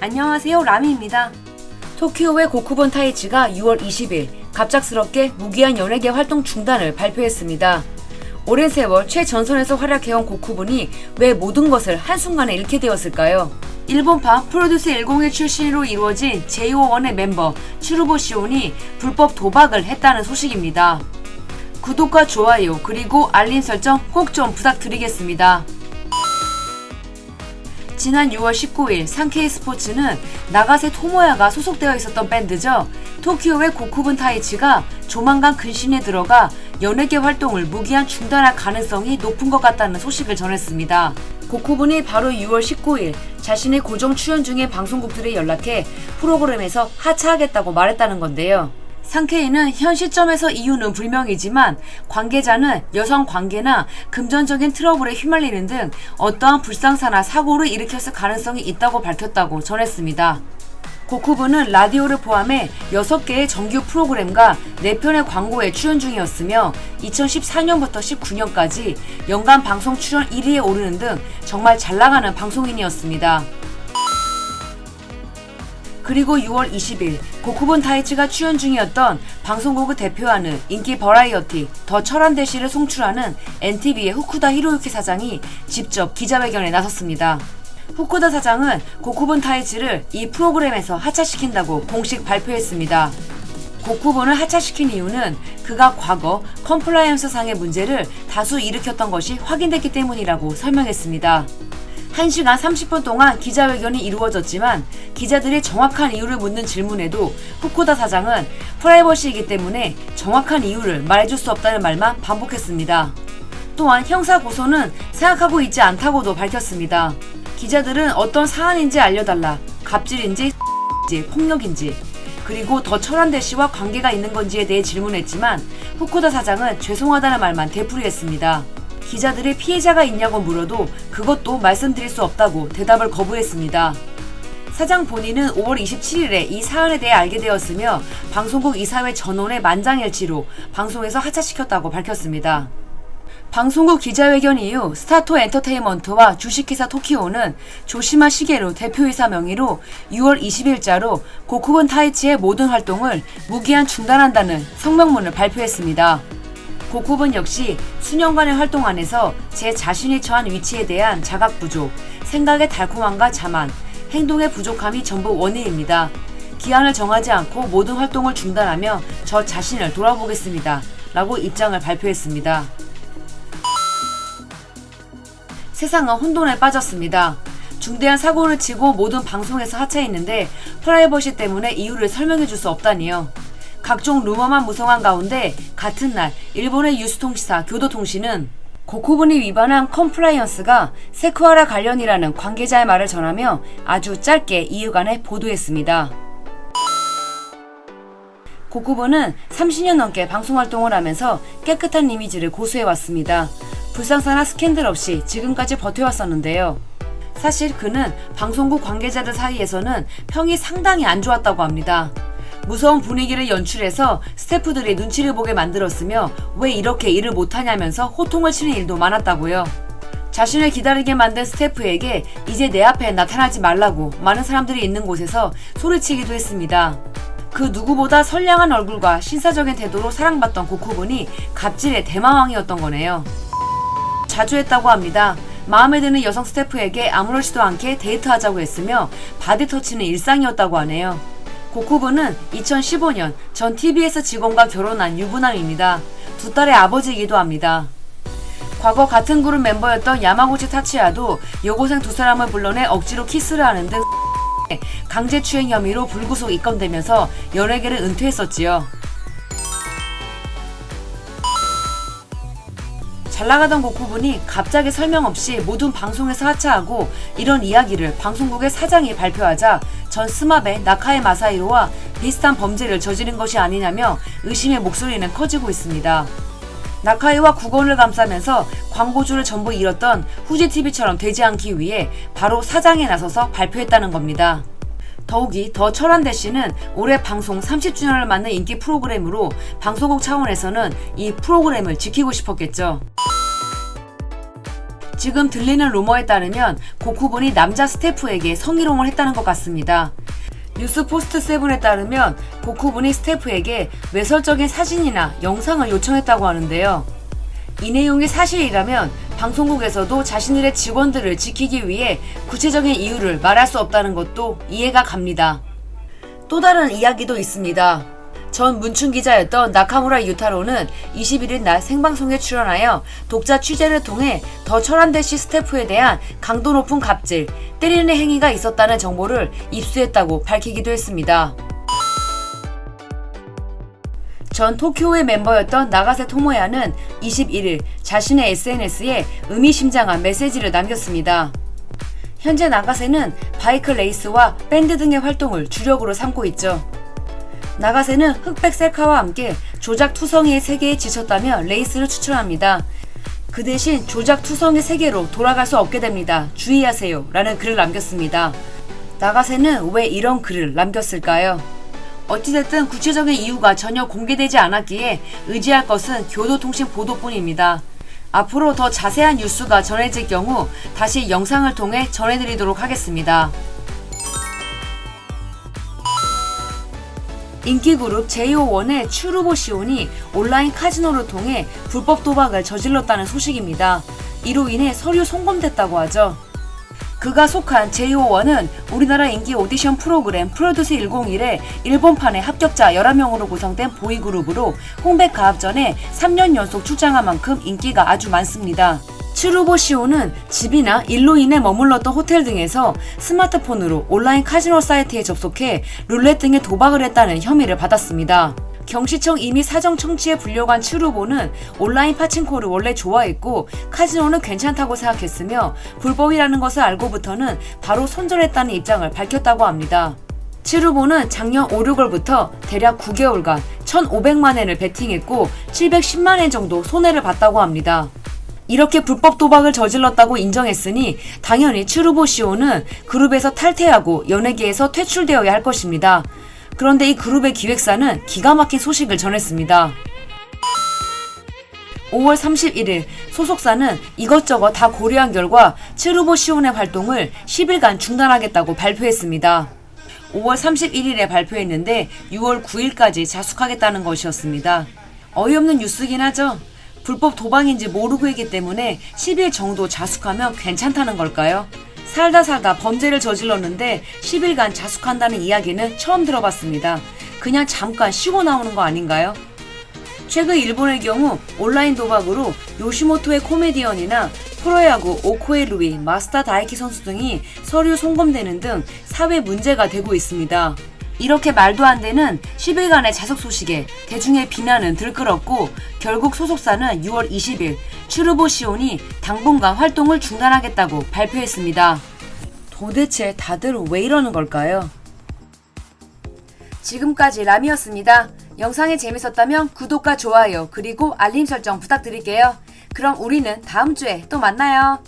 안녕하세요 라미입니다. 토키오의 고쿠본 타이치가 6월 20일 갑작스럽게 무기한 연예계 활동 중단을 발표했습니다. 오랜 세월 최전선에서 활약해온 고쿠본이 왜 모든 것을 한순간에 잃게 되었을까요? 일본파 프로듀스 101 출신으로 이루어진 JO1의 멤버 추르보 시온이 불법 도박을 했다는 소식입니다. 구독과 좋아요 그리고 알림 설정 꼭 좀 부탁드리겠습니다. 지난 6월 19일 상케이 스포츠는 나가세 토모야가 소속되어 있었던 밴드죠. 토키오의 고쿠분 타이치가 조만간 근신에 들어가 연예계 활동을 무기한 중단할 가능성이 높은 것 같다는 소식을 전했습니다. 고쿠분이 바로 6월 19일 자신의 고정 출연 중인 방송국들에 연락해 프로그램에서 하차하겠다고 말했다는 건데요. 상케이는 현 시점에서 이유는 불명이지만 관계자는 여성 관계나 금전적인 트러블에 휘말리는 등 어떠한 불상사나 사고를 일으켰을 가능성이 있다고 밝혔다고 전했습니다. 고쿠브는 라디오를 포함해 6개의 정규 프로그램과 4편의 광고에 출연 중이었으며 2014년부터 19년까지 연간 방송 출연 1위에 오르는 등 정말 잘 나가는 방송인이었습니다. 그리고 6월 20일 고쿠본 타이치가 출연 중이었던 방송국을 대표하는 인기 버라이어티 더 철한 대시를 송출하는 NTV의 후쿠다 히로유키 사장이 직접 기자회견에 나섰습니다. 후쿠다 사장은 고쿠본 타이치를 이 프로그램에서 하차시킨다고 공식 발표했습니다. 고쿠본을 하차시킨 이유는 그가 과거 컴플라이언스 상의 문제를 다수 일으켰던 것이 확인됐기 때문이라고 설명했습니다. 1시간 30분 동안 기자회견이 이루어졌지만 기자들이 정확한 이유를 묻는 질문에도 후쿠다 사장은 프라이버시이기 때문에 정확한 이유를 말해줄 수 없다는 말만 반복했습니다. 또한 형사 고소는 생각하고 있지 않다고도 밝혔습니다. 기자들은 어떤 사안인지 알려달라, 갑질인지, 지 폭력인지, 그리고 더 철한대 씨와 관계가 있는 건지에 대해 질문했지만 후쿠다 사장은 죄송하다는 말만 되풀이했습니다. 기자들이 피해자가 있냐고 물어도 그것도 말씀드릴 수 없다고 대답을 거부했습니다. 사장 본인은 5월 27일에 이 사안에 대해 알게 되었으며 방송국 이사회 전원의 만장일치로 방송에서 하차시켰다고 밝혔습니다. 방송국 기자회견 이후 스타토 엔터테인먼트와 주식회사 토키오는 조시마 시게루 대표이사 명의로 6월 20일자로 고쿠본 타이치의 모든 활동을 무기한 중단한다는 성명문을 발표했습니다. 고쿠본 역시 수년간의 활동 안에서 제 자신이 처한 위치에 대한 자각 부족, 생각의 달콤함과 자만, 행동의 부족함이 전부 원인입니다. 기한을 정하지 않고 모든 활동을 중단하며 저 자신을 돌아보겠습니다. 라고 입장을 발표했습니다. 세상은 혼돈에 빠졌습니다. 중대한 사고를 치고 모든 방송에서 하차했는데 프라이버시 때문에 이유를 설명해 줄 수 없다니요. 각종 루머만 무성한 가운데 같은 날 일본의 유수통시사 교도통신은 고쿠분이 위반한 컴플라이언스가 세쿠하라 관련이라는 관계자의 말을 전하며 아주 짧게 이유간에 보도했습니다. 고쿠분은 30년 넘게 방송 활동을 하면서 깨끗한 이미지를 고수해왔습니다. 불상사나 스캔들 없이 지금까지 버텨왔었는데요. 사실 그는 방송국 관계자들 사이에서는 평이 상당히 안 좋았다고 합니다. 무서운 분위기를 연출해서 스태프들이 눈치를 보게 만들었으며 왜 이렇게 일을 못하냐면서 호통을 치는 일도 많았다고요. 자신을 기다리게 만든 스태프에게 이제 내 앞에 나타나지 말라고 많은 사람들이 있는 곳에서 소리치기도 했습니다. 그 누구보다 선량한 얼굴과 신사적인 태도로 사랑받던 고쿠분이 갑질의 대마왕이었던 거네요. 자주 했다고 합니다. 마음에 드는 여성 스태프에게 아무렇지도 않게 데이트하자고 했으며 바디 터치는 일상이었다고 하네요. 고쿠브는 2015년 전 TBS 직원과 결혼한 유부남입니다. 두 딸의 아버지이기도 합니다. 과거 같은 그룹 멤버였던 야마구치 타치야도 여고생 두 사람을 불러내 억지로 키스를 하는 등 강제추행 혐의로 불구속 입건되면서 연예계를 은퇴했었지요. 잘 나가던 고쿠분이 갑자기 설명 없이 모든 방송에서 하차하고 이런 이야기를 방송국의 사장이 발표하자 전 스마베 나카에 마사이로와 비슷한 범죄를 저지른 것이 아니냐며 의심의 목소리는 커지고 있습니다. 나카이와 국원을 감싸면서 광고주를 전부 잃었던 후지TV처럼 되지 않기 위해 바로 사장에 나서서 발표했다는 겁니다. 더욱이 더 철한대 씨는 올해 방송 30주년을 맞는 인기 프로그램으로 방송국 차원에서는 이 프로그램을 지키고 싶었겠죠. 지금 들리는 루머에 따르면 고쿠분이 남자 스태프에게 성희롱을 했다는 것 같습니다. 뉴스 포스트 세븐에 따르면 고쿠분이 스태프에게 외설적인 사진이나 영상을 요청했다고 하는데요. 이 내용이 사실이라면 방송국에서도 자신들의 직원들을 지키기 위해 구체적인 이유를 말할 수 없다는 것도 이해가 갑니다. 또 다른 이야기도 있습니다. 전 문춘 기자였던 나카무라 유타로는 21일 날 생방송에 출연하여 독자 취재를 통해 더 철한대시 스태프에 대한 강도 높은 갑질, 때리는 행위가 있었다는 정보를 입수했다고 밝히기도 했습니다. 전 토쿄의 멤버였던 나가세 토모야는 21일 자신의 SNS에 의미심장한 메시지를 남겼습니다. 현재 나가세는 바이크 레이스와 밴드 등의 활동을 주력으로 삼고 있죠. 나가세는 흑백 셀카와 함께 조작 투성이의 세계에 지쳤다며 레이스를 추천합니다. 그 대신 조작 투성이 세계로 돌아갈 수 없게 됩니다. 주의하세요. 라는 글을 남겼습니다. 나가세는 왜 이런 글을 남겼을까요? 어찌됐든 구체적인 이유가 전혀 공개되지 않았기에 의지할 것은 교도통신 보도뿐입니다. 앞으로 더 자세한 뉴스가 전해질 경우 다시 영상을 통해 전해드리도록 하겠습니다. 인기 그룹 JO1의 추르보 시온이 온라인 카지노를 통해 불법 도박을 저질렀다는 소식입니다. 이로 인해 서류 송금됐다고 하죠. 그가 속한 JO1은 우리나라 인기 오디션 프로그램 프로듀스 101의 일본판의 합격자 11명으로 구성된 보이그룹으로 홍백 가합전에 3년 연속 출장한 만큼 인기가 아주 많습니다. 츠루보 시오는 집이나 일로 인해 머물렀던 호텔 등에서 스마트폰으로 온라인 카지노 사이트에 접속해 룰렛 등의 도박을 했다는 혐의를 받았습니다. 경시청 이미 사정 청취에 불려간 츠루보는 온라인 파친코를 원래 좋아했고 카지노는 괜찮다고 생각했으며 불법이라는 것을 알고부터는 바로 손절했다는 입장을 밝혔다고 합니다. 츠루보는 작년 5, 6월부터 대략 9개월간 1,500만 엔을 베팅했고 710만 엔 정도 손해를 봤다고 합니다. 이렇게 불법 도박을 저질렀다고 인정했으니 당연히 츠루보 시오는 그룹에서 탈퇴하고 연예계에서 퇴출되어야 할 것입니다. 그런데 이 그룹의 기획사는 기가 막힌 소식을 전했습니다. 5월 31일 소속사는 이것저것 다 고려한 결과 츠루보 시온의 활동을 10일간 중단하겠다고 발표했습니다. 5월 31일에 발표했는데 6월 9일까지 자숙하겠다는 것이었습니다. 어이없는 뉴스긴 하죠. 불법 도박인지 모르고 있기 때문에 10일 정도 자숙하면 괜찮다는 걸까요? 살다 살다 범죄를 저질렀는데 10일간 자숙한다는 이야기는 처음 들어봤습니다. 그냥 잠깐 쉬고 나오는 거 아닌가요? 최근 일본의 경우 온라인 도박으로 요시모토의 코미디언이나 프로야구 오코에 루이, 마스타 다이키 선수 등이 서류 송금되는 등 사회 문제가 되고 있습니다. 이렇게 말도 안 되는 10일간의 자석 소식에 대중의 비난은 들끓었고 결국 소속사는 6월 20일 추르보 시온이 당분간 활동을 중단하겠다고 발표했습니다. 도대체 다들 왜 이러는 걸까요? 지금까지 람이었습니다. 영상이 재밌었다면 구독과 좋아요 그리고 알림 설정 부탁드릴게요. 그럼 우리는 다음 주에 또 만나요.